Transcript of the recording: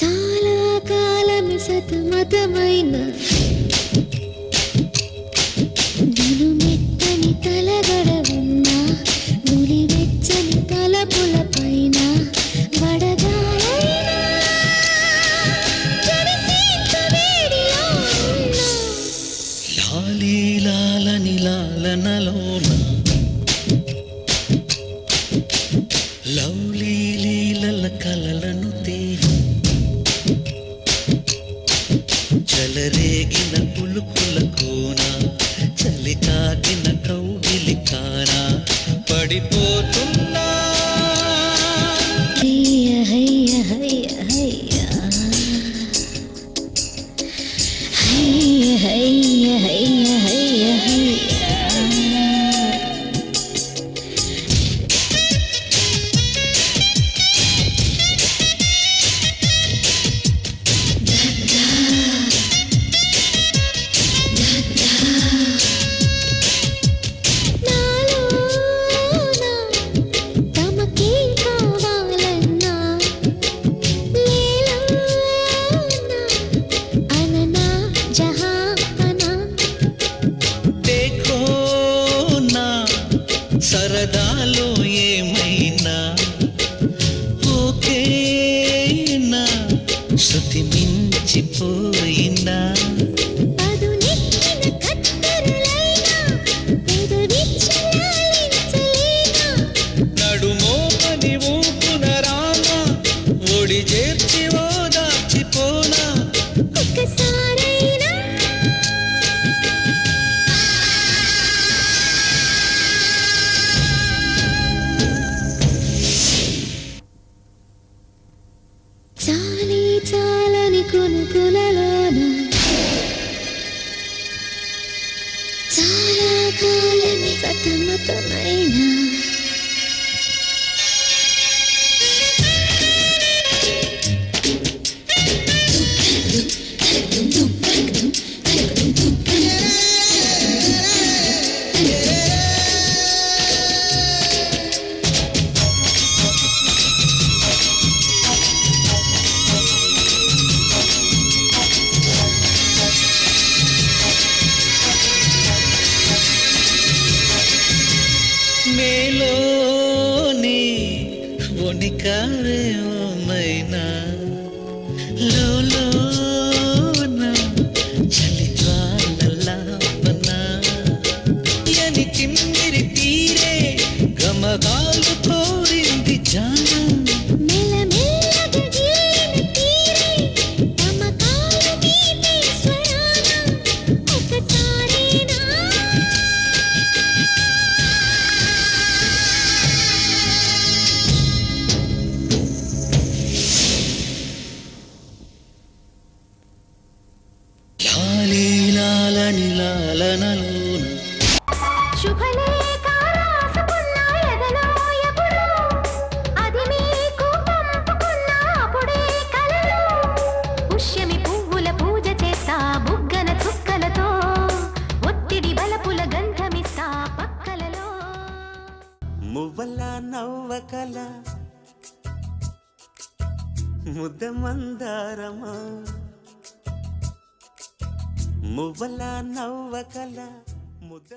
చాలా కాలమి సతమతమైన చెలరేగిన పులుకుల కోన చలికాగిన కౌగిలికాన పడిపోతున్నా సరదాలో ఏమైనా? ఓకేనా శృతి మించిపోయినా? またないな meloni bonicare o maina lolona chalitwana lapana yani timmiri tire gamagalu పక్కలలో మువ్వల నవ్వకల ముద్ద మందారమా? మువ్వల నవ్వకల ముద్ద